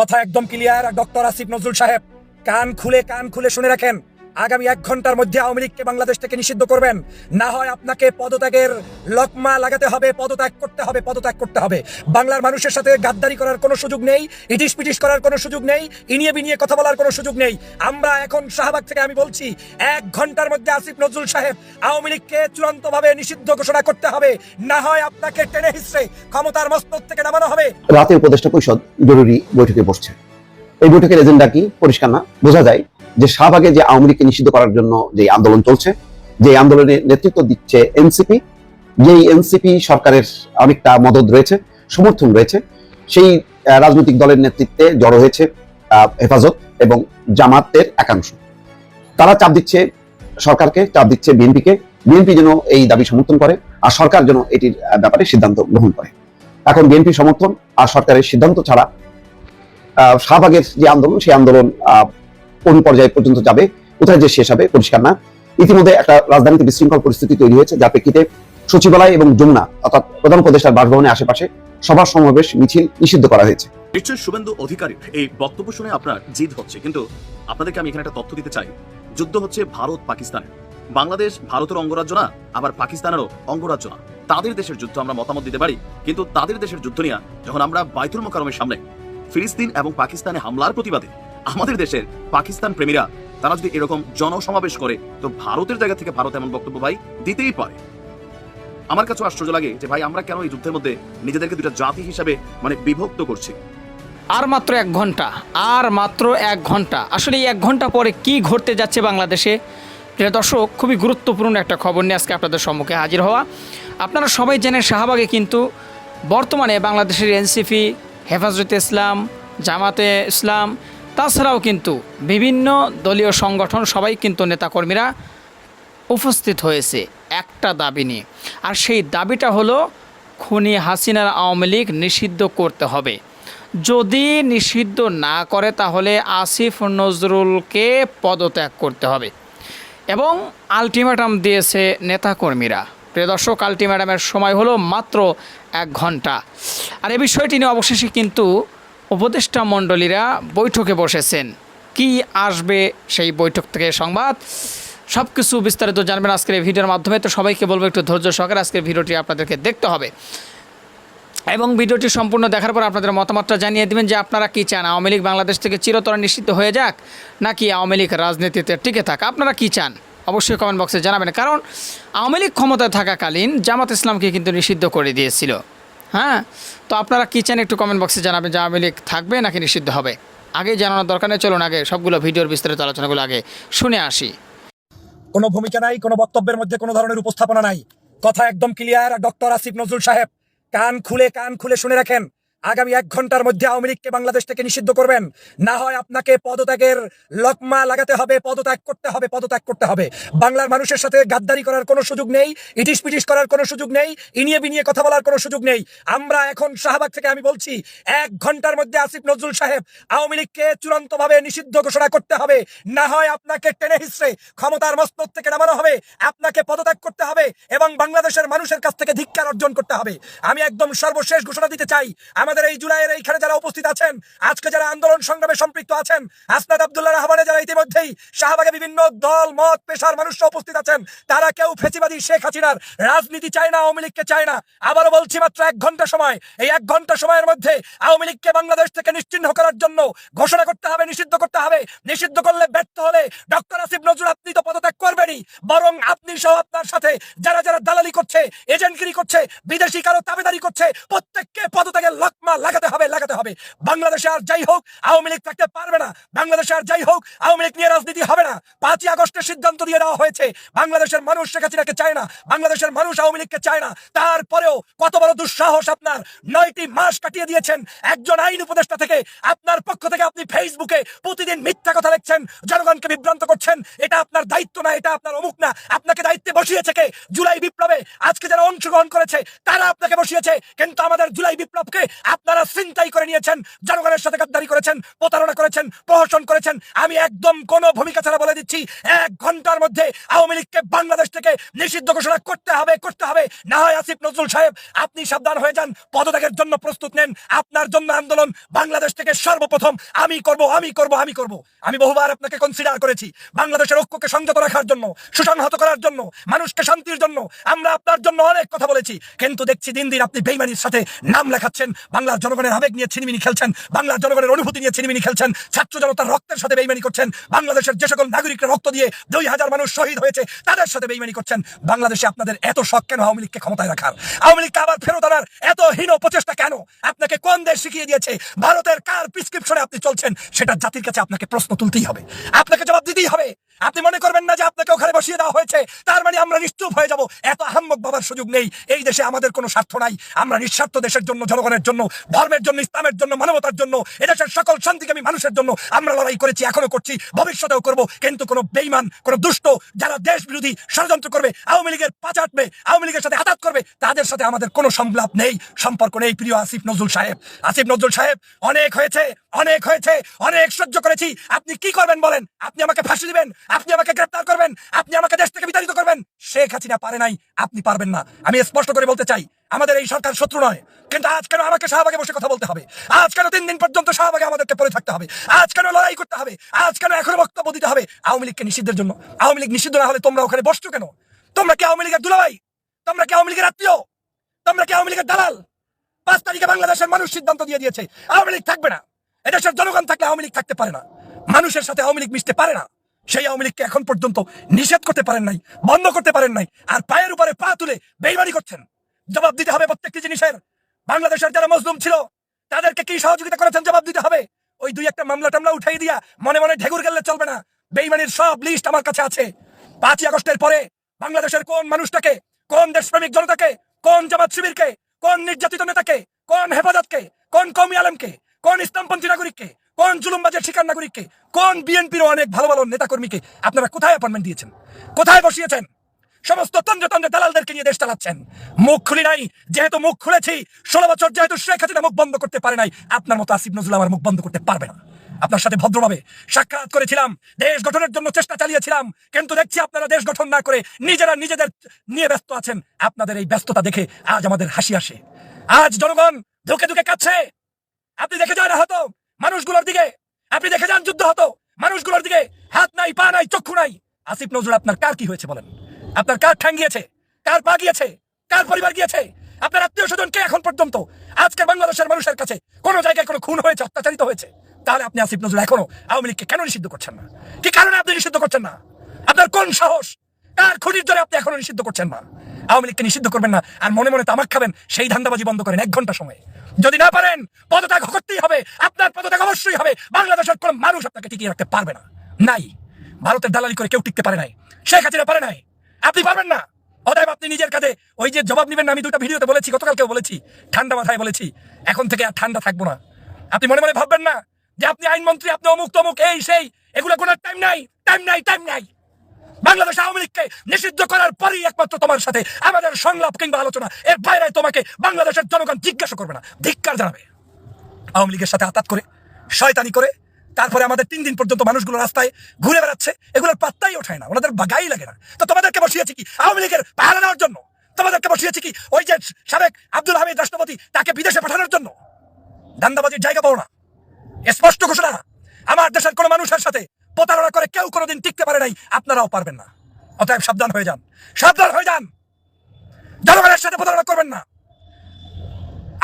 কথা একদম clear doctor Asif Nazrul সাহেব কান খুলে কান খুলে শুনে রাখেন। আগামী এক ঘণ্টার মধ্যে আওয়ামী লীগকে বাংলাদেশ থেকে নিষিদ্ধ করবেন। না হয় আপনাকে পদত্যাগের লকমা লাগাতে হবে, পদত্যাগ করতে হবে, পদত্যাগ করতে হবে। বাংলার মানুষের সাথে গাদ্দারি করার কোনো সুযোগ নেই, ইটিস পিটিস করার কোনো সুযোগ নেই, ইনিয়ে বিনিয়ে কথা বলার কোনো সুযোগ নেই। আমরা এখন শাহবাগ থেকে আমি বলছি, এক ঘণ্টার মধ্যে আসিফ নজরুল সাহেব আওয়ামী লীগকে চূড়ান্তভাবে নিষিদ্ধ ঘোষণা করতে হবে। না হয় আপনাকে টেনে হিসড়ে ক্ষমতার মস্তক থেকে নামানো হবে। রাতে উপদেষ্টা পরিষদ জরুরি বৈঠকে বসছে। এই বৈঠকের এজেন্ডা কি? পরিষ্কার না, বোঝা যায়। যে শাহবাগে যে আওয়ামী লীগকে নিষিদ্ধ করার জন্য যে আন্দোলন চলছে, যে আন্দোলনের নেতৃত্ব দিচ্ছে এনসিপি, যেই এনসিপি সরকারের অনেকটা মদত রয়েছে, সমর্থন রয়েছে, সেই রাজনৈতিক দলের নেতৃত্বে জড়ো হয়েছে হেফাজত এবং জামাতের একাংশ। তারা চাপ দিচ্ছে সরকারকে, চাপ দিচ্ছে বিএনপিকে, বিএনপি যেন এই দাবি সমর্থন করে, আর সরকার যেন এটির ব্যাপারে সিদ্ধান্ত গ্রহণ করে। এখন বিএনপি সমর্থন আর সরকারের সিদ্ধান্ত ছাড়া শাহবাগের যে আন্দোলন, সেই আন্দোলন কোন পর্যায়ে পর্যন্ত যাবে, কোথায় যে শেষ হবে, পরিষ্কার না। ইতিমধ্যে একটা রাজধানীতে বিশৃঙ্খল পরিস্থিতি তৈরি হয়েছে, যার প্রেক্ষিতে সচিবালয় এবং যমুনা অর্থাৎ প্রধান উপদেষ্টার বাসভবনের আশেপাশে সভা, সমাবেশ, মিছিল নিষিদ্ধ করা হয়েছে। নিশ্চয়ই শুভেন্দু অধিকারী, এই বক্তব্য শুনে আপনার জিদ হচ্ছে। কিন্তু আপনাদেরকে আমি এখানে একটা তথ্য দিতে চাই। যুদ্ধ হচ্ছে ভারত, পাকিস্তান। বাংলাদেশ ভারতের অঙ্গরাজ্য না, আবার পাকিস্তানেরও অঙ্গরাজ্য না। তাদের দেশের যুদ্ধ আমরা মতামত দিতে পারি, কিন্তু তাদের দেশের যুদ্ধ নিয়ে যখন আমরা বাইতুল মোকারমের সামনে ফিলিস্তিন এবং পাকিস্তানে হামলার প্রতিবাদে আমাদের দেশের পাকিস্তান প্রেমীরা, তারা যদি এরকম জনসমাবেশ করে, তো ভারতের জায়গা থেকে ভারত এমন বক্তব্য ভাই দিতেই পারে। আমার কাছে আশ্চর্য লাগে যে ভাই, আমরা কেন এই যুদ্ধের মধ্যে নিজেদেরকে দুটা জাতি হিসাবে মানে বিভক্ত করছি? আর মাত্র এক ঘণ্টা, আর মাত্র এক ঘণ্টা। আসলে এই এক ঘণ্টা পরে কি ঘটতে যাচ্ছে বাংলাদেশে? প্রিয় দর্শক, খুবই গুরুত্বপূর্ণ একটা খবর নিয়ে আজকে আপনাদের সম্মুখে হাজির হওয়া। আপনারা সবাই জানেন শাহবাগে কিন্তু বর্তমানে বাংলাদেশের এনসিপি, হেফাজতে ইসলাম, জামাতে ইসলাম তাছাড়াও কিন্তু বিভিন্ন দলীয় সংগঠন সবাই কিন্তু নেতাকর্মীরা উপস্থিত হয়েছে একটা দাবি নিয়ে। আর সেই দাবিটা হলো, খুনি হাসিনার আওয়ামী লীগ নিষিদ্ধ করতে হবে। যদি নিষিদ্ধ না করে, তাহলে আসিফ নজরুলকে পদত্যাগ করতে হবে। এবং আলটিমেটাম দিয়েছে নেতাকর্মীরা। প্রিয় দর্শক, আলটিমেটামের সময় হলো মাত্র এক ঘণ্টা। আর এ বিষয়টি নিয়ে অবশেষে কিন্তু উপদেষ্টা মণ্ডলীরা বৈঠকে বসেছেন। কি আসবে সেই বৈঠক থেকে সংবাদ? সব কিছু বিস্তারিত জানবেন আজকের এই ভিডিওর মাধ্যমে। তো সবাইকে বলব একটু ধৈর্য সহকারে আজকের ভিডিওটি আপনাদেরকে দেখতে হবে। এবং ভিডিওটি সম্পূর্ণ দেখার পর আপনাদের মতামতটা জানিয়ে দেবেন যে আপনারা কি চান, আওয়ামী লীগ বাংলাদেশ থেকে চিরতরে নিষিদ্ধ হয়ে যাক, নাকি আওয়ামী লীগ রাজনীতিতে টিকে থাক? আপনারা কি চান? অবশ্যই কমেন্ট বক্সে জানাবেন। কারণ আওয়ামী লীগ ক্ষমতায় থাকাকালীন জামাত ইসলামকে কিন্তু নিষিদ্ধ করে দিয়েছিল। হ্যাঁ? তো আপনারা কী চান একটু কমেন্ট বক্সে জানাবেন যে আওয়ামী লীগ থাকবে নাকি নিষিদ্ধ হবে? আগে জানানোর দরকার নেই, চলুন আগে সবগুলো ভিডিওর বিস্তারিত আলোচনাগুলো আগে শুনে আসি। কোনো ভূমিকা নাই, কোনো বক্তব্যের মধ্যে কোনো ধরনের উপস্থাপনা নাই। কথা একদম ক্লিয়ার ডক্টর আসিফ নজরুল সাহেব, কান খুলে কান খুলে শুনে রাখেন। আগামী এক ঘণ্টার মধ্যে আওয়ামী লীগকে বাংলাদেশ থেকে নিষিদ্ধ করবেন। না হয় আপনাকে পদত্যাগের লকমা লাগাতে হবে, পদত্যাগ করতে হবে, পদত্যাগ করতে হবে। বাংলার মানুষের সাথে গাদ্দারি করার কোনো সুযোগ নেই ইটিস পিটিস করার কোনো সুযোগ নেই ইনিয়ে বিনিয়ে কথা বলার কোনো সুযোগ নেই। আমরা এখন শাহবাগ থেকে আমি বলছি, এক ঘণ্টার মধ্যে আসিফ নজরুল সাহেব আওয়ামী লীগকে চূড়ান্তভাবে নিষিদ্ধ ঘোষণা করতে হবে। না হয় আপনাকে টেনে হিসড়ে ক্ষমতার মস্তক থেকে নামানো হবে, আপনাকে পদত্যাগ করতে হবে এবং বাংলাদেশের মানুষের কাছ থেকে ধিক্ষার অর্জন করতে হবে। আমি একদম সর্বশেষ ঘোষণা দিতে চাই আমাদের এই জুলাইয়ের এইখানে যারা উপস্থিত আছেন, আজকে যারা আন্দোলন সংগ্রামে সম্পৃক্ত আছেন, আসনাদ আব্দুল্লাহ রহমানে যারা ইতিমধ্যেই শাহবাগে বিভিন্ন দল, মত, পেশার মানুষরা উপস্থিত আছেন, তারা কেউ ফেসিবাদী শেখ হাসিনার রাজনীতি চায় না, আওয়ামী লীগকে চায় না। আবারও বলছি মাত্র এক ঘণ্টা সময়। এই এক ঘণ্টা সময়ের মধ্যে আওয়ামী লীগকে বাংলাদেশ থেকে নিশ্চিহ্ন করার জন্য ঘোষণা করতে হবে, নিষিদ্ধ করতে হবে। নিষিদ্ধ করলে ব্যর্থ হলে ডক্টর আসিফ নজরুল আপনি তো পদত্যাগ করবেনই। বরং আপনি সহ আপনার সাথে যারা যারা দালালি করছে, এজেন্টগিরি করছে, বিদেশি কারও তাবেদারি করছে, প্রত্যেককে পদত্যাগের লকমা লাগাতে হবে লাগাতে হবে। বাংলাদেশে আর যাই হোক, আওয়ামী লীগ থাকতে পারবে না। বাংলাদেশে আর যাই হোক, আওয়ামী লীগ নিয়ে রাজনীতি হবে না। পাঁচই আগস্টের সিদ্ধান্ত দিয়ে দেওয়া হয়েছে। বাংলাদেশের মানুষ শেখ হাসিনাকে চায় না। বাংলাদেশের মানুষ আওয়ামী লীগকে চায় না। তারপরেও কত বড় দুঃসাহস আপনার। নয়টি মাস কাটিয়ে দিয়েছেন। একজন আইন উপদেষ্টা থেকে আপনার পক্ষ থেকে আপনি ফেসবুকে প্রতিদিন মিথ্যা কথা লিখছেন, জনগণকে বিভ্রান্ত করছেন। এটা আপনার দায়িত্ব না, এটা আপনার অমুক না। আপনাকে দায়িত্বে বসিয়েছে কে? জুলাই বিপ্লবে। আজকে যারা অংশগ্রহণ করেছে, তারা আপনাকে বসিয়েছে। কিন্তু আমাদের জুলাই বিপ্লবকে আপনারা চিন্তাই করে নিয়েছেন, জনগণের সাথে গাদ্দারি করেছেন, প্রতারণা করেছেন, প্রহসন করেছেন। আমি একদম কোনো ভূমিকা ছাড়া বলে দিচ্ছি, এক ঘণ্টার মধ্যে আওয়ামী লীগকে বাংলাদেশ থেকে নিষিদ্ধ ঘোষণা করতে হবে করতে হবে। না হয় আসিফ নজরুল সাহেব, আপনি সাবধান হয়ে যান, পদত্যাগের জন্য প্রস্তুত নেন, আপনার জন্য আন্দোলন বাংলাদেশ থেকে সর্বপ্রথম আমি করব আমি করব আমি করব। আমি বহুবার আপনাকে কনসিডার করেছি, বাংলাদেশের ঐক্যকে সংযত রাখার জন্য, সুসংহত করার জন্য, মানুষকে শান্তির জন্য। আমরা আপনার জন্য অনেক কথা বলেছি, কিন্তু দেখছি দিন দিন আপনি বেইমানির সাথে নাম লেখাচ্ছেন বাংলার জনগণের আবেগ নিয়ে ছিনিমিনি খেলছেন, বাংলার জনগণের অনুভূতি নিয়ে ছিনিমিনি খেলছেন, ছাত্র জনতার রক্তের সাথে বেইমানি করছেন, বাংলাদেশের যে সকল নাগরিকরা রক্ত দিয়ে দুই হাজার মানুষ শহীদ হয়েছে, তাদের সাথে বেইমানি করছেন। বাংলাদেশে আপনাদের এত শখ কেন আওয়ামী লীগকে ক্ষমতায় রাখার? আওয়ামী লীগকে আবার ফেরত আনার এত হীন প্রচেষ্টা কেন? আপনাকে কোন দেশ শিখিয়ে দিয়েছে? ভারতের কার প্রিসক্রিপশনে আপনি চলছেন? সেটা জাতির কাছে আপনাকে প্রশ্ন তুলতেই হবে। আপনাকে জবাব দিতেই হবে। আপনি মনে করবেন না যে আপনাকে ওখানে বসিয়ে দেওয়া হয়েছে? তার মানে আমরা নিশ্চুপ হয়ে যাব। এত আহাম্মক বাবার সুযোগ নেই। এই দেশে আমাদের কোনো স্বার্থ নাই। আমরা নিঃস্বার্থ দেশের জন্য, জনগণের জন্য, ধর্মের জন্য, ইসলামের জন্য, মানবতার জন্য এদেশের সকল শান্তিকামী মানুষের জন্য আমরা লড়াই করেছি, এখনও করছি, ভবিষ্যতেও করব। কিন্তু কোনো বেইমান কোনো দুষ্ট যারা দেশ বিরোধী ষড়যন্ত্র করবে, আওয়ামী লীগের পাচাটবে আওয়ামী লীগের সাথে আঘাত করবে, তাদের সাথে আমাদের কোনো সংলাপ নেই, সম্পর্ক নেই, প্রিয় আসিফ নজরুল সাহেব। আসিফ নজরুল সাহেব, অনেক হয়েছে অনেক হয়েছে, অনেক সহ্য করেছি। আপনি কি করবেন বলেন? আপনি আমাকে ফাঁসি দিবেন? আপনি আমাকে গ্রেপ্তার করবেন, আপনি আমাকে দেশ থেকে বিতাড়িত করবেন। শেখ হাসিনা পারে নাই, আপনি পারবেন না। আমি স্পষ্ট করে বলতে চাই, আমাদের এই সরকার শত্রু নয়। কিন্তু আজ কেন আমাকে শাহবাগে বসে কথা বলতে হবে? আজ কেন তিন দিন পর্যন্ত শাহবাগে আমাদেরকে পড়ে থাকতে হবে? আজ কেন লড়াই করতে হবে? আজ কেন এখনও বক্তব্য দিতে হবে আওয়ামী লীগকে নিষিদ্ধের জন্য? আওয়ামী লীগ নিষিদ্ধ না হলে তোমরা ওখানে বসছো কেন? তোমরা কি আওয়ামী লীগের দুলাভাই? তোমরা কি আওয়ামী লীগের আত্মীয়? তোমরা কি আওয়ামী লীগের দালাল? পাঁচ তারিখে বাংলাদেশের মানুষ সিদ্ধান্ত দিয়ে দিয়েছে, আওয়ামী লীগ থাকবে না। এদেশের জনগণ থাকলে আওয়ামী লীগ থাকতে পারে না। মানুষের সাথে আওয়ামী লীগ মিশতে পারে না। সেই আওয়ামী লীগকে এখন পর্যন্ত নিষেধ করতে পারেন নাই, বন্ধ করতে পারেন নাই, আর পায়ের উপরে পা তুলে বেইমানি করছেন। জবাব দিতে হবে প্রত্যেকটি জিনিসের। বাংলাদেশের যারা মজলুম ছিল, তাদেরকে কি সহযোগিতা করেছেন জবাব দিতে হবে? ওই দুই একটা মামলা টামলা উঠাই দিয়া মনে মনে ঢেকুর গেলে চলবে না। বেইমানির সব লিস্ট আমার কাছে আছে। পাঁচই আগস্টের পরে বাংলাদেশের কোন মানুষটাকে, কোন দেশপ্রেমিক জনতাকে, কোন জামাত শিবিরকে, কোন নির্যাতিত নেতাকে, কোন হেফাজতকে, কোন কমি আলমকে, কোন ইসলামপন্থী নাগরিককে কোন জুলুমবাজের শিকার নাগরিককে? কোন বিএনপির অনেক ভালো ভালো নেতাকর্মীকে আপনারা কোথায় অ্যাপয়েন্টমেন্ট দিয়েছেন? কোথায় বসিয়েছেন? সমস্ত তন্দ্র তন্দ্র দালালদেরকে নিয়ে দেশ চালাচ্ছেন। মুখ খুলি নাই। যেহেতু মুখ খুলেছি, ষোলো বছর যেহেতু শেখ হাসিনা মুখ বন্ধ করতে পারে নাই, আপনার মতো আসিফ নজরুল আমার মুখ বন্ধ করতে পারবে না। আপনার সাথে ভদ্রভাবে সাক্ষাৎ করেছিলাম, দেশ গঠনের জন্য চেষ্টা চালিয়েছিলাম, কিন্তু দেখছি আপনারা দেশ গঠন না করে নিজেরা নিজেদের নিয়ে ব্যস্ত আছেন। আপনাদের এই ব্যস্ততা দেখে আজ আমাদের হাসি আসে। আজ জনগণ ধুকে ধুকে কাচ্ছে আপনি দেখে যান হতো মানুষগুলোর দিকে আপনি দেখে যান যুদ্ধ হতো। মানুষগুলোর দিকে হাত নাই, পা নাই, চক্ষু নাই। আসিফ নজরুল, আপনার কার কি হয়েছে বলেন? আপনার কার ঠ্যাং গিয়েছে? কার পা গিয়েছে? কার পরিবার গিয়েছে? আপনার আত্মীয় স্বজন কে এখন পর্যন্ত? আজকে বাংলাদেশের মানুষের কাছে কোন জায়গায় কোনো খুন হয়েছে, অত্যাচারিত হয়েছে? তাহলে আপনি আসিফ নজরুল এখনও আওয়ামী লীগকে কেন নিষিদ্ধ করছেন না? কি কারণে আপনি নিষিদ্ধ করছেন না? আপনার কোন সাহস? কার খুনির জন্য আপনি এখনও নিষিদ্ধ করছেন না? আওয়ামী লীগকে নিষিদ্ধ করবেন না, আর মনে মনে তামাক খাবেন, সেই ধান্দাবাজি বন্ধ করেন এক ঘণ্টা সময়। যদি না পারেন, পদত্যাগ করতেই হবে। আপনার পদত্যাগ অবশ্যই হবে। বাংলাদেশের কোন মানুষ আপনাকে টিকিয়ে রাখতে পারবে না। নাই। ভারতের দালালি করে কেউ টিকতে পারে নাই। শেখ হাসিনা পারে নাই। আপনি পারবেন না। অতএব আপনি নিজের কাছে ওই যে জবাব নেবেন না, আমি দুটো ভিডিওতে বলেছি, গতকালকেও বলেছি, ঠান্ডা মাথায় বলেছি। এখন থেকে আর ঠান্ডা থাকব না। আপনি মনে মনে ভাববেন না যে আপনি আইনমন্ত্রী, আপনি অমুক তমুক এই, সেই, এগুলো কোনো টাইম নাই টাইম নাই টাইম নাই। বাংলাদেশ আওয়ামী লীগকে নিষিদ্ধ করার পরই একমাত্র তোমার সাথে আমাদের সংলাপ কিংবা আলোচনা। এর বাইরে তোমাকে বাংলাদেশের জনগণ জিজ্ঞাসা করবে না, ধিক্কার জানাবে। আওয়ামী লীগের সাথে আতাত করে, শয়তানি করে, তারপরে আমাদের তিন দিন পর্যন্ত মানুষগুলো রাস্তায় ঘুরে বেড়াচ্ছে, এগুলোর পাত্তাই ওঠায় না, ওনাদের বাগাই লাগে না। তো তোমাদেরকে বসিয়েছি কি আওয়ামী লীগের পাহারা নেওয়ার জন্য? তোমাদেরকে বসিয়েছি কি ওই যে সাবেক আব্দুল হামিদ রাষ্ট্রপতি তাকে বিদেশে পাঠানোর জন্য? ধান্দাবাজির জায়গা পাও না। স্পষ্ট ঘোষণা, আমার দেশের কোনো মানুষের সাথে প্রতারণা করে কেউ কোনোদিন টিকতে পারে নাই, আপনারাও পারবেন না। অতএব সাবধান হয়ে যান, সাবধান হয়ে যান। জনগণের সাথে প্রতারণা করবেন না।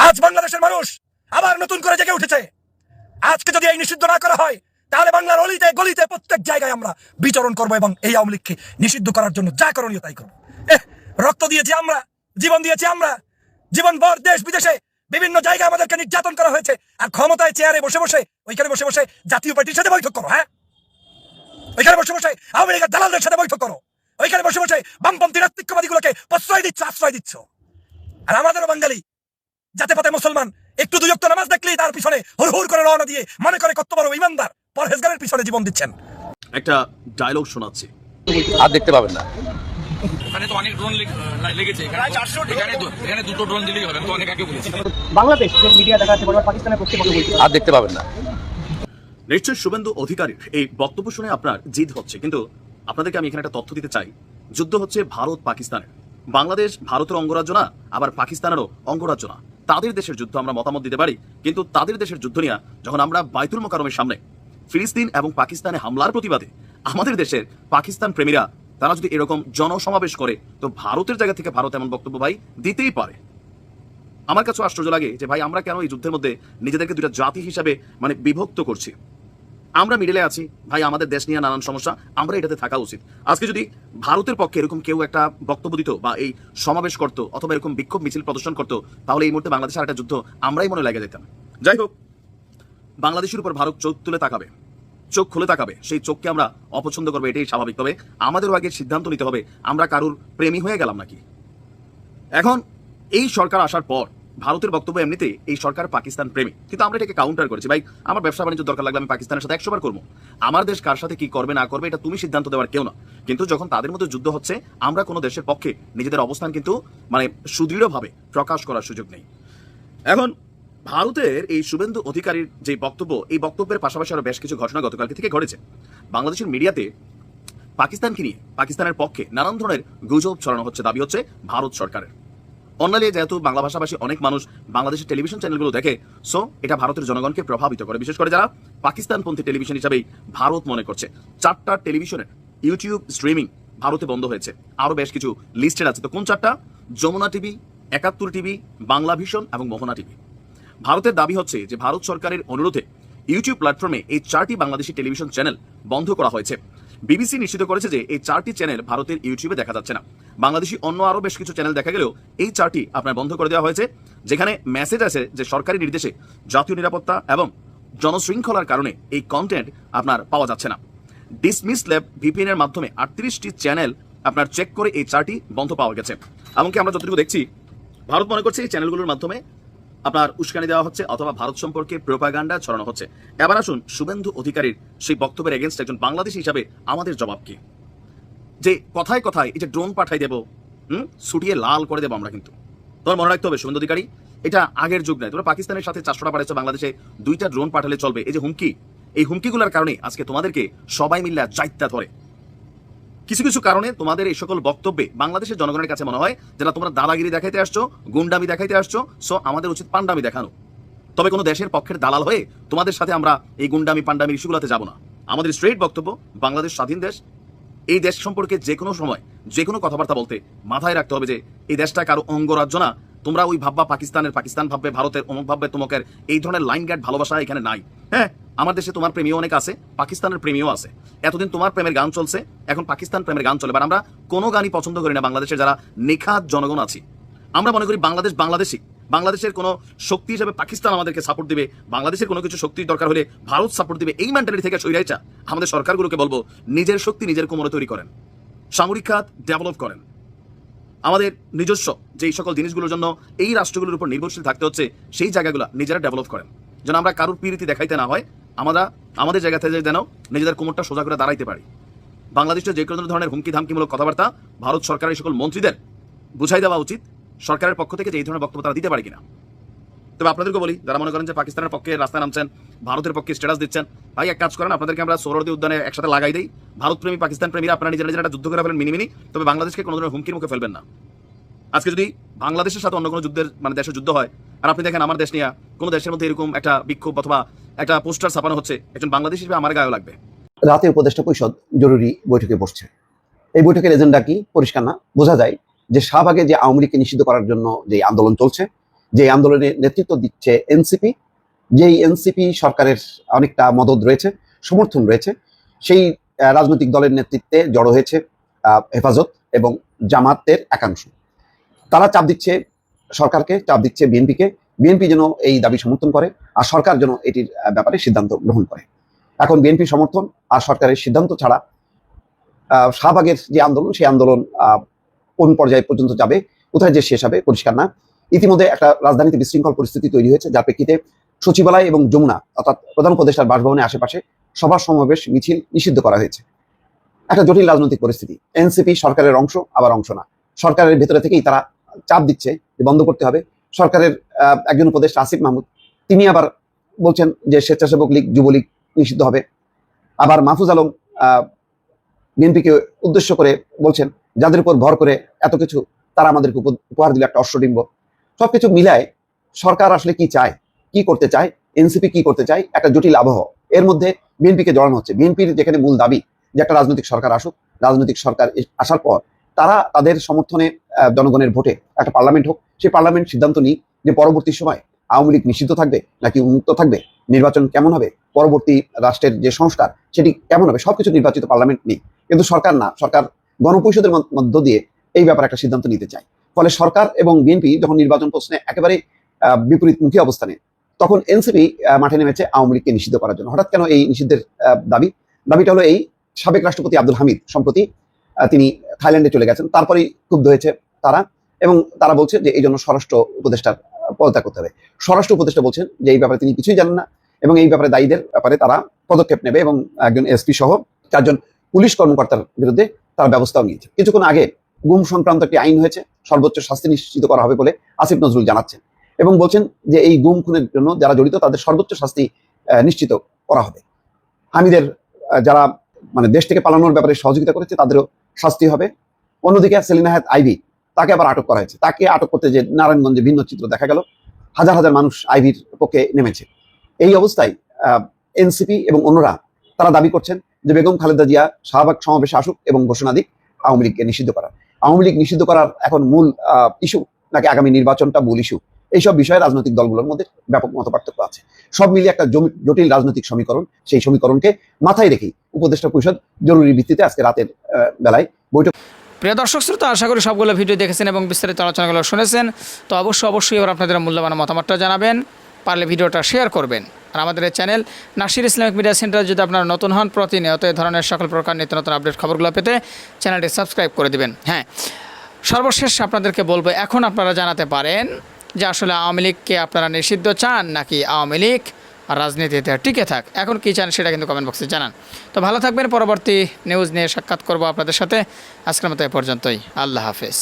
আজ বাংলাদেশের মানুষ আবার নতুন করে জেগে উঠেছে। আজকে যদি এই নিষিদ্ধ না করা হয়, তাহলে বাংলার অলিতে গলিতে প্রত্যেক জায়গায় আমরা বিচরণ করব এবং এই আওয়ামী লীগকে নিষিদ্ধ করার জন্য যা করণীয় তাই করব। রক্ত দিয়েছি আমরা, জীবন দিয়েছি আমরা। জীবন ভর দেশ বিদেশে বিভিন্ন জায়গায় আমাদেরকে নির্যাতন করা হয়েছে। আর ক্ষমতায় চেয়ারে বসে বসে, ওইখানে বসে বসে জাতীয় পার্টির সাথে বৈঠক করো হ্যাঁ? ওইখানে বসে বসে আওয়ামী লীগের দালালদের সাথে বৈঠক করো। ওইখানে বসে বসে বামপন্থী নাস্তিকবাদীগুলোকে প্রশ্রয় দিচ্ছ আশ্রয় দিচ্ছ। আর আমাদেরও বাঙালি যাতে পাতে মুসলমান একটু দুই অক্ত নামাজ দেখলেই তার পিছনে হুর হুর করে রওনা দিয়ে মনে করে কত বড় ইমানদার পরহেজগারের পিছনে জীবন দিচ্ছেন। একটা ডায়লগ শোনাচ্ছি। আর দেখতে পাবেন না। এখানে তো অনেক ড্রোন লেগেছে। এখানে তো- এখানে এখানে দুটো ড্রোন দিলেই হবে তো অনেক আগে বলেছি? বাংলাদেশ যে মিডিয়া দেখাচ্ছে বর্তমান পাকিস্তানের পক্ষে কথা বলছে? আর দেখতে পাবেন না। নিশ্চয় শুভেন্দু অধিকারীর এই বক্তব্য শুনে আপনার জিদ হচ্ছে। কিন্তু আপনাদেরকে আমি এখানে একটা তথ্য দিতে চাই। যুদ্ধ হচ্ছে ভারত পাকিস্তানের। বাংলাদেশ ভারতের অঙ্গরাজ্য না, আবার পাকিস্তানেরও অঙ্গরাজ্য না। তাদের দেশের যুদ্ধ আমরা মতামত দিতে পারি, কিন্তু তাদের দেশের যুদ্ধ নিয়ে যখন আমরা বাইতুল মোকারমের সামনে ফিলিস্তিন এবং পাকিস্তানে হামলার প্রতিবাদে আমাদের দেশের পাকিস্তান প্রেমীরা, তারা যদি এরকম জনসমাবেশ করে, তো ভারতের জায়গা থেকে ভারত এমন বক্তব্য ভাই দিতেই পারে। আমার কাছে আশ্চর্য লাগে যে ভাই, আমরা কেন এই যুদ্ধের মধ্যে নিজেদেরকে দুটা জাতি হিসাবে মানে বিভক্ত করছি? আমরা মিডলে আছি, ভাই, আমাদের দেশ নিয়ে নানান সমস্যা, আমরা এটাতে থাকা উচিত। আজকে যদি ভারতের পক্ষে এরকম কেউ একটা বক্তব্য দিত বা এই সমাবেশ করতো অথবা এরকম বিক্ষোভ মিছিল প্রদর্শন করতো, তাহলে এই মুহূর্তে বাংলাদেশের একটা যুদ্ধ আমরাই মনে লেগে যেতাম যাই হোক, বাংলাদেশের উপর ভারত চোখ তুলে তাকাবে, চোখ খুলে তাকাবে, সেই চোখকে আমরা অপছন্দ করব, এটাই স্বাভাবিক। তবে আমাদেরও আগে সিদ্ধান্ত নিতে হবে, আমরা কারুর প্রেমী হয়ে গেলাম নাকি? এখন এই সরকার আসার পর ভারতের বক্তব্য এমনিতে এই সরকার পাকিস্তান প্রেমী কিন্তু আমরা এটাকে কাউন্টার করেছি। ভাই, আমার ব্যবসা বাণিজ্য দরকার লাগলে আমি পাকিস্তানের সাথে একশো বার করব। আমার দেশ কার সাথে কি করবে, না করবে, এটা তুমি সিদ্ধান্ত দেওয়ার কেউ না। কিন্তু যখন তাদের মধ্যে যুদ্ধ হচ্ছে, আমরা কোনো দেশের পক্ষে নিজেদের অবস্থান কিন্তু মানে সুদৃঢ়ভাবে প্রকাশ করার সুযোগ নেই। এখন, ভারতের এই শুভেন্দু অধিকারীর যে বক্তব্য, এই বক্তব্যের পাশাপাশি আরও বেশ কিছু ঘটনা গতকালকে থেকে ঘটেছে। বাংলাদেশের মিডিয়াতে পাকিস্তানকে নিয়ে, পাকিস্তানের পক্ষে নানান ধরনের গুজব ছড়ানো হচ্ছে। দাবি হচ্ছে, ভারত সরকারের। অন্যান্য যেহেতু বাংলা ভাষাভাষী অনেক মানুষ বাংলাদেশের টেলিভিশন চ্যানেলগুলো দেখে সো এটা ভারতের জনগণকে প্রভাবিত করে। বিশেষ করে যারা পাকিস্তানপন্থী টেলিভিশন হিসাবেই ভারত মনে করছে। চারটা টেলিভিশনের ইউটিউব স্ট্রিমিং ভারতে বন্ধ হয়েছে। আরও বেশ কিছু লিস্টেড আছে। তো কোন চারটা? Jamuna TV, Ekattor TV, Bangla vision এবং মোহনা টিভি। ভারতের দাবি হচ্ছে যে ভারত সরকারের অনুরোধে ইউটিউব প্ল্যাটফর্মে এই চারটি বাংলাদেশি টেলিভিশন চ্যানেল বন্ধ করা হয়েছে। বিবিসি নিশ্চিত করেছে যে এই চারটি চ্যানেল ভারতের ইউটিউবে দেখা যাচ্ছে না। বাংলাদেশি অন্য আরও বেশ কিছু চ্যানেল দেখা গেলেও এই চারটি আপনার বন্ধ করে দেওয়া হয়েছে, যেখানে মেসেজ আছে যে সরকারি নির্দেশে জাতীয় নিরাপত্তা এবং জনশৃঙ্খলার কারণে এই কন্টেন্ট আপনার পাওয়া যাচ্ছে না। ডিসমিস ল্যাব ভিপিএন এর মাধ্যমে আটত্রিশটি চ্যানেল আপনার চেক করে এই চারটি বন্ধ পাওয়া গেছে। এমনকি আমরা যতটুকু দেখছি, ভারত মনে করছে এই চ্যানেলগুলোর মাধ্যমে আপনার উস্কানি দেওয়া হচ্ছে অথবা ভারত সম্পর্কে প্রোপাগান্ডা ছড়ানো হচ্ছে। এবার আসুন শুভেন্দু অধিকারীর সেই বক্তব্যের এগেনস্ট একজন বাংলাদেশী হিসাবে আমাদের জবাব কি? যে কথায় কথায় এই যে ড্রোন পাঠাই দেবো, হুম? ছুটিয়ে লাল করে দেবো আমরা কিন্তু। তোমার মনে রাখতে হবে শুভেন্দু অধিকারী, এটা আগের যুগ নয়। তোমরা পাকিস্তানের সাথে চারশোটা পাঠাচ্ছ বাংলাদেশে দুইটা ড্রোন পাঠালে চলবে। এই যে হুমকি, এই হুমকিগুলোর কারণে আজকে তোমাদেরকে সবাই মিল্লা যাইত্যা ধরে। কিছু কিছু কারণে তোমাদের এই সকল বক্তব্যে বাংলাদেশের জনগণের কাছে মনে হয় যারা তোমরা দাদাগিরি দেখাইতে আসছো, গুন্ডামি দেখাইতে আসছো, সো আমাদের উচিত পান্ডামি দেখানো। তবে কোনো দেশের পক্ষের দালাল হয়ে তোমাদের সাথে আমরা এই গুন্ডামি পান্ডামি ইস্যুগুলোতে যাব না। আমাদের স্ট্রেট বক্তব্য, বাংলাদেশ স্বাধীন দেশ। এই দেশ সম্পর্কে যে কোনো সময় যে কোনো কথাবার্তা বলতে মাথায় রাখতে হবে যে, এই দেশটা কারও অঙ্গরাজ্য না তোমরা ওই ভাববা পাকিস্তানের, পাকিস্তান ভাববে, ভারতের, অমুক ভাববে, তোমাকের। এই ধরনের লাইন গ্যাট ভালোবাসা এখানে নাই। হ্যাঁ আমার দেশে তোমার প্রেমীও অনেক আছে, পাকিস্তানের প্রেমীও আছে। এতদিন তোমার প্রেমের গান চলছে, এখন পাকিস্তান প্রেমের গান চলে। এবার আমরা কোনো গানই পছন্দ করি না বাংলাদেশের যারা নিখাত জনগণ আছি। আমরা মনে করি বাংলাদেশ বাংলাদেশি। বাংলাদেশের কোনো শক্তি হিসেবে পাকিস্তান আমাদেরকে সাপোর্ট দিবে। বাংলাদেশের কোনো কিছু শক্তির দরকার হলে ভারত সাপোর্ট দিবে। এই মেন্টালিটি থেকে সইরাইচা আমাদের সরকারগুলোকে বলব, নিজের শক্তি নিজের কোমরে তৈরি করেন। সামরিক খাত ডেভেলপ করেন। আমাদের নিজস্ব যেই সকল জিনিসগুলোর জন্য এই রাষ্ট্রগুলোর উপর নির্ভরশীল থাকতে হচ্ছে, সেই জায়গাগুলো নিজেরা ডেভেলপ করেন। যেন আমরা কারোর পীড়িতি দেখাইতে না হয়, আমরা, আমাদের জায়গা থেকে যেন নিজেদের কোমরটা সোজা করে দাঁড়াইতে পারি। বাংলাদেশের যে কোনো ধরনের হুমকি ধামকিমূলক কথাবার্তা ভারত সরকারের সকল মন্ত্রীদের বুঝাই দেওয়া উচিত, সরকারের পক্ষ থেকে যে এই ধরনের বক্তব্য তারা দিতে পারে কিনা। তবে আপনাদেরকে বলি, যারা মনে করেন যে পাকিস্তানের পক্ষে রাস্তায় নামছেন, ভারতের পক্ষে স্ট্যাটাস দিচ্ছেন, ভাই এক কাজ করেন, আপনাদেরকে আমরা সৌরদী উদ্যানে একসাথে লাগাই দিই। ভারত প্রেমী পাকিস্তান প্রেমীরা আপনারা নিজেরা নিজেরা একটা যুদ্ধ করে ফেলেন মিনিমিনি, তবে বাংলাদেশকে কোনো ধরনের হুমকির মুখে ফেলবেন না। আজকে যদি বাংলাদেশের সাথে অন্য কোনো যুদ্ধের মানে দেশের যুদ্ধ হয়, আর আপনি দেখেন আমার দেশ নিয়ে কোনো দেশের মধ্যে এরকম একটা বিক্ষোভ অথবা একটা পোস্টার ছাপানো হচ্ছে, একজন বাংলাদেশ হিসেবে আমার গায়ে লাগবে। রাতে উপদেষ্টা পরিষদ জরুরি বৈঠকে বসছে। এই বৈঠকের এজেন্ডা কি? পরিষ্কার না। বোঝা যায় যে শাহবাগে যে আওয়ামী লীগকে নিষিদ্ধ করার জন্য যে আন্দোলন চলছে যে আন্দোলনের নেতৃত্ব দিচ্ছে এনসিপি, যেই এনসিপি সরকারের অনেকটা মদত রয়েছে, সমর্থন রয়েছে, সেই রাজনৈতিক দলের নেতৃত্বে জড়ো হয়েছে হেফাজত এবং জামাতের একাংশ। তারা চাপ দিচ্ছে সরকারকে, চাপ দিচ্ছে বিএনপিকে, বিএনপি যেন এই দাবি সমর্থন করে আর সরকার যেন এটির ব্যাপারে সিদ্ধান্ত গ্রহণ করে। এখন বিএনপি সমর্থন আর সরকারের সিদ্ধান্ত ছাড়া শাহবাগের যে আন্দোলন, সেই আন্দোলন কোন পর্যায়ে পর্যন্ত যাবে, কোথায় যে শেষ হবে, পরিষ্কার না। ইতিমধ্যে একটা রাজধানীতে বিশৃঙ্খল পরিস্থিতি তৈরি হয়েছে যার প্রেক্ষিতে সচিবালয় এবং যমুনা অর্থাৎ প্রধান উপদেষ্টার বাসভবনের আশেপাশে সভা, সমাবেশ, মিছিল নিষিদ্ধ করা হয়েছে। একটা জটিল রাজনৈতিক পরিস্থিতি। এনসিপি সরকারের অংশ, আবার অংশ না। সরকারের ভেতরে থেকেই তারা চাপ দিচ্ছে যে বন্ধ করতে হবে। সরকারের একজন উপদেষ্টা আসিফ মাহমুদ, তিনি আবার বলছেন যে স্বেচ্ছাসেবক লীগ, যুবলীগ নিষিদ্ধ হবে। আবার মাহফুজ আলম বিএনপিকে উদ্দেশ্য করে বলছেন, যাদের উপর ভর করে এত কিছু, তারা আমাদেরকে উপ- উপহার দিল একটা অশ্বডিম্ব। সবকিছু মিলায় সরকার আসলে কি চায়, কি করতে চায় এনসিপি কি করতে চায়, একটা জটিল আবহ। এর মধ্যে বিএনপিকে জড়ানো হচ্ছে। বিএনপির যেখানে মূল দাবি যে একটা রাজনৈতিক সরকার আসুক, রাজনৈতিক সরকার আসার পর তারা তাদের সমর্থনে জনগণের ভোটে একটা পার্লামেন্ট হোক, সেই পার্লামেন্ট সিদ্ধান্ত নিক যে পরবর্তী সময় আওয়ামী লীগ নিষিদ্ধ থাকবে নাকি উন্মুক্ত থাকবে, নির্বাচন কেমন হবে, পরবর্তী রাষ্ট্রের যে সংস্কার সেটি কেমন হবে, সবকিছু নির্বাচিত পার্লামেন্ট নেই কিন্তু সরকার না, সরকার গণপরিষদের মধ্য দিয়ে এই ব্যাপারে একটা সিদ্ধান্ত নিতে চায়। ফলে সরকার এবং বিএনপি যখন নির্বাচন প্রশ্নে একেবারে বিপরীতমুখী অবস্থানে, তখন এনসিপি মাঠে নেমেছে আওয়ামী লীগকে নিষিদ্ধ করার জন্য। হঠাৎ কেন এই নিষিদ্ধের দাবি? দাবিটা হলো এই সাবেক রাষ্ট্রপতি আব্দুল হামিদ সম্প্রতি তিনি থাইল্যান্ডে চলে গেছেন। তারপরেই ক্ষুব্ধ হয়েছে তারা এবং তারা বলছে যে এই জন্য স্বরাষ্ট্র উপদেষ্টার পদত্যাগ করতে হবে। স্বরাষ্ট্র উপদেষ্টা বলছেন যে এই ব্যাপারে তিনি কিছুই জানেন না এবং এই ব্যাপারে দায়ীদের ব্যাপারে তারা পদক্ষেপ নেবে এবং একজন এসপি সহ চারজন পুলিশ কর্মকর্তার বিরুদ্ধে তারা ব্যবস্থাও নিয়েছে। কিছুক্ষণ আগে গুম সংক্রান্ত একটি আইন হয়েছে, সর্বোচ্চ শাস্তি নিশ্চিত করা হবে বলে আসিফ নজরুল জানাচ্ছেন এবং বলছেন যে এই গুম খুনের জন্য যারা জড়িত তাদের সর্বোচ্চ শাস্তি নিশ্চিত করা হবে। হামিদের যারা মানে দেশ থেকে পালানোর ব্যাপারে সহযোগিতা করেছে তাদেরও শাস্তি হবে। অন্যদিকে সেলিনা হায়াত আইভি, তাকে আবার আটক করা হয়েছে। তাকে আটক করতে যে নারায়ণগঞ্জে ভিন্ন চিত্র দেখা গেল, হাজার হাজার মানুষ আইভির পক্ষে নেমেছে। এই অবস্থায় এনসিপি এবং অন্যরা তারা দাবি করছেন যে বেগম খালেদা জিয়া শাহবাগ সমাবেশে আসুক এবং ঘোষণা দিক আওয়ামী লীগকে নিষিদ্ধ করার। আওয়ামী লীগ নিষিদ্ধ করার এখন মূল ইস্যু নাকি আগামী নির্বাচনটা মূল ইস্যু এইসব বিষয়ে রাজনৈতিক দলগুলোর মধ্যে ব্যাপক মত পার্থক্য আছে। সব মিলিয়ে একটা জটিল রাজনৈতিক সমীকরণ, সেই সমীকরণকে মাথায় রেখেই উপদেষ্টা পরিষদ জরুরি ভিত্তিতে আজকে রাতের বেলায় বৈঠক প্রিয় দর্শক, শ্রোতা, আশা করি সবগুলো ভিডিও দেখেছেন এবং বিস্তারিত আলোচনাগুলো শুনেছেন। তো অবশ্যই অবশ্যই এবার আপনাদের মূল্যবান মতামতটা জানাবেন। পারলে ভিডিওটা শেয়ার করবেন। আর আমাদের এই channel Nasir Islamic media centre যদি আপনারা নতুন হন প্রতিনিয়ত এই ধরনের সকল প্রকার নিত্য নতুন আপডেট খবরগুলো পেতে চ্যানেলটি সাবস্ক্রাইব করে দিবেন। হ্যাঁ সর্বশেষ আপনাদেরকে বলব, এখন আপনারা জানাতে পারেন যে আসলে আওয়ামী লীগকে আপনারা নিষিদ্ধ চান নাকি আওয়ামী লীগ রাজনীতিতে টিকে থাক? এখন কী চান সেটা কিন্তু কমেন্ট বক্সে জানান। তো ভালো থাকবেন, পরবর্তী নিউজ নিয়ে সাক্ষাৎ করব আপনাদের সাথে। আজকের মতো এ পর্যন্তই। আল্লাহ হাফেজ।